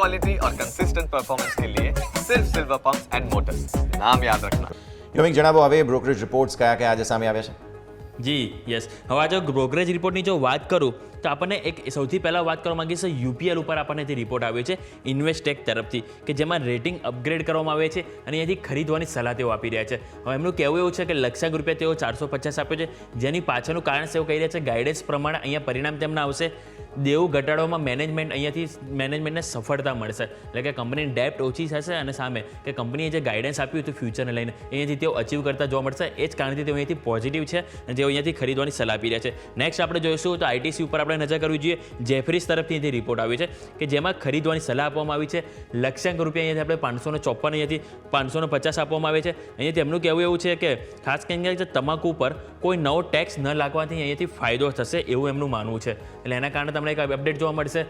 Quality और consistent performance के लिए सिर्फ सिल्वर पंप्स एंड मोटर्स नाम याद रखना યોમિક જણાવો હવે બ્રોકરેજ રિપોર્ટ્સ કયા કયા આજે સામે આવ્યા છે જી યસ હવે જો બ્રોકરેજ રિપોર્ટની જો વાત કરું, તો આપણને એક સૌથી પહેલાં વાત કરવા માંગીશ યુપીએલ ઉપર આપણને તે રિપોર્ટ આવ્યો છે ઇન્વેસ્ટેક તરફથી, કે જેમાં રેટિંગ અપગ્રેડ કરવામાં આવે છે અને અહીંયાથી ખરીદવાની સલાહ તેઓ આપી રહ્યા છે. હવે એમનું કહેવું એવું છે કે લક્ષાંક રૂપિયા તેઓ ચારસો પચાસ આપ્યો છે, જેની પાછળનું કારણ તેઓ કહી રહ્યા છે ગાઈડન્સ પ્રમાણે અહીંયા પરિણામ તેમના આવશે. દેવું ઘટાડવામાં મેનેજમેન્ટ અહીંયાથી મેનેજમેન્ટને સફળતા મળશે. એટલે કે કંપનીની ડેપ્ટ ઓછી થશે અને સામે કે કંપનીએ જે ગાઈડન્સ આપ્યું હતું ફ્યુચરને લઈને, અહીંયાથી તેઓ અચીવ કરતા જોવા મળશે. એ જ કારણથી તેઓ અહીંયાથી પોઝિટિવ છે અને તેઓ અહીંયાથી ખરીદવાની સલાહ આપી રહ્યા છે. નેક્સ્ટ આપણે જોઈશું તો આઈટીસી ઉપર આપણે નજર કરવી જોઈએ. જેફરીસ તરફથી અહીંથી રિપોર્ટ આવ્યો છે કે જેમાં ખરીદવાની સલાહ આપવામાં આવી છે. લક્ષ્યાંક રૂપિયા અહીંયાથી આપણે પાંચસો ને ચોપન અહીંયાથી પાંચસો ને પચાસ આપવામાં આવે છે. અહીંયા તેમનું કહેવું એવું છે કે ખાસ કરીને તમાકુ ઉપર કોઈ નવો ટેક્સ ન લાગવાથી અહીંયાથી ફાયદો થશે એવું એમનું માનવું છે. એટલે એના કારણે તમને એક અપડેટ જોવા મળશે.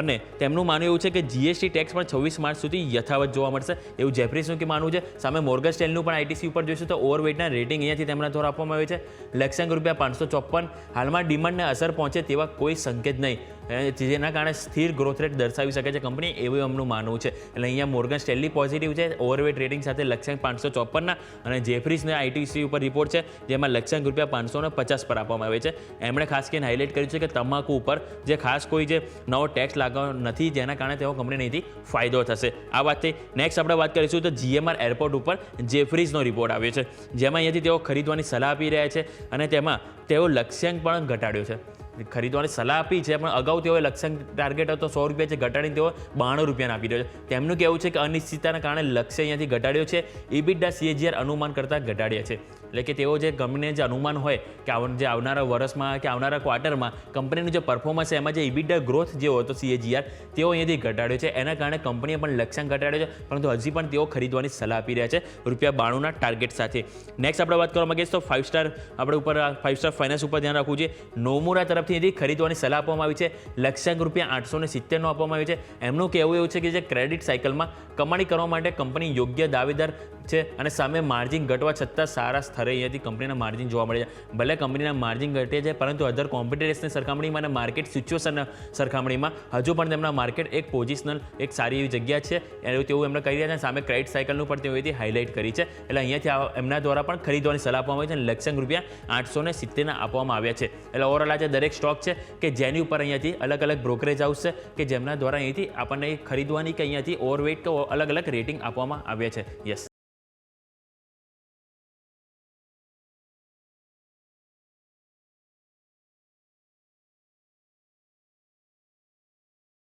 અને તેમનું માનવું એવું છે કે જીએસટી ટેક્સ પણ છવ્વીસ માર્ચ સુધી યથાવત જોવા મળશે. એવું જેફરીસનું કે માનવું છે. સામે મોર્ગન સ્ટેલનું પણ આઈટીસી ઉપર જોઈશું તો ઓવરવેટના રેટિંગ અહીંયાથી તેમના દ્વારા આપવામાં આવે છે. લક્ષાંક રૂપિયા પાંચસો ચોપન હાલમાં ડિમાન્ડને અસર પહોંચે તેવા કોઈ સંકેત નહીં. જેના કારણે સ્થિર ગ્રોથ રેટ દર્શાવી શકે છે કંપની એવું એમનું માનવું છે. એટલે અહીંયા મોર્ગન સ્ટેલી પોઝિટિવ છે ઓવરવેટ રેટિંગ સાથે લક્ષ્યાંક પાંચસો ચોપનના અને જેફરીસને આઈટીસી ઉપર રિપોર્ટ છે, જેમાં લક્ષ્યાંક રૂપિયા પાંચસો પચાસ પર આપવામાં આવે છે. એમણે ખાસ કરીને હાઇલાઇટ કર્યું છે કે તમાકુ ઉપર જે ખાસ કોઈ જે નવો ટેક્સ લાગવાનો નથી, જેના કારણે તેઓ કંપનીને અહીંથી ફાયદો થશે. આ વાતથી નેક્સ્ટ આપણે વાત કરીશું તો જીએમઆર એરપોર્ટ ઉપર જેફરીઝનો રિપોર્ટ આવ્યો છે. જેમાં અહીંયાથી તેઓ ખરીદવાની સલાહ આપી રહ્યા છે અને તેમાં તેઓ લક્ષ્યાંક પણ ઘટાડ્યો છે. ખરીદવાની સલાહ આપી છે, પણ અગાઉ તેઓએ લક્ષ્યાંક ટાર્ગેટ હતો, સો રૂપિયા છે ઘટાડીને તેઓ બાણું રૂપિયાને આપી રહ્યો છે. તેમનું કહેવું છે કે અનિશ્ચિતતાના કારણે લક્ષ્ય અહીંયાથી ઘટાડ્યો છે. ઇબિડા સીએજીઆર અનુમાન કરતાં ઘટાડ્યા છે. એટલે કે તેઓ જે કંપનીને જે અનુમાન હોય કે જે આવનારા વર્ષમાં કે આવનારા ક્વાર્ટરમાં કંપનીનું જે પરફોર્મન્સ છે, એમાં જે ઇબીડા ગ્રોથ જે હતો સીએજીઆર તેઓ અહીંયાથી ઘટાડ્યો છે. એના કારણે કંપનીએ પણ લક્ષ્યાંક ઘટાડ્યો છે, પરંતુ હજી પણ તેઓ ખરીદવાની સલાહ આપી રહ્યા છે રૂપિયા બાણુંના ટાર્ગેટ સાથે. નેક્સ્ટ આપણે વાત કરવા માંગીએ તો ફાઇવ સ્ટાર આપણે ઉપર ફાઇવ સ્ટાર ફાઇનાન્સ ઉપર ધ્યાન રાખવું છે. નોમુરા તરફથી અહીંથી ખરીદવાની સલાહ આપવામાં આવી છે. લક્ષ્યાંક રૂપિયા આઠસો ને સિત્તેરનો આપવામાં આવ્યો છે. એમનું કહેવું એવું છે કે જે ક્રેડિટ સાયકલમાં કમાણી કરવા માટે કંપની યોગ્ય દાવેદાર છે અને સામે માર્જિન ઘટવા છતાં સારા સ્તરે અહીંયાથી કંપનીના માર્જિન જોવા મળે છે. ભલે કંપનીના માર્જિન ઘટે છે, પરંતુ અધર કોમ્પિટિટર્સની સરખામણીમાં અને માર્કેટ સિચ્યુએશન સરખામણીમાં હજુ પણ તેમના માર્કેટ એક પોઝિશનલ એક સારી એવી જગ્યા છે. એવું તેવું એમણે કહી રહ્યા છે સામે ક્રેડિટ સાયકલનું પણ તેઓ એથી હાઇલાઇટ કરી છે. એટલે અહીંયાથી એમના દ્વારા પણ ખરીદવાની સલાહ આપવામાં આવી છે અને લક્ષ્યાંક રૂપિયા આઠસો ને સિત્તેરના આપવામાં આવ્યા છે. એટલે ઓવરઓલ આ જે દરેક સ્ટોક છે કે જેની ઉપર અહીંયાથી અલગ અલગ બ્રોકરેજ આવશે કે જેમના દ્વારા અહીંથી આપણને ખરીદવાની કે અહીંયાથી ઓવરવેટ કે અલગ અલગ રેટિંગ આપવામાં આવ્યા છે. યસ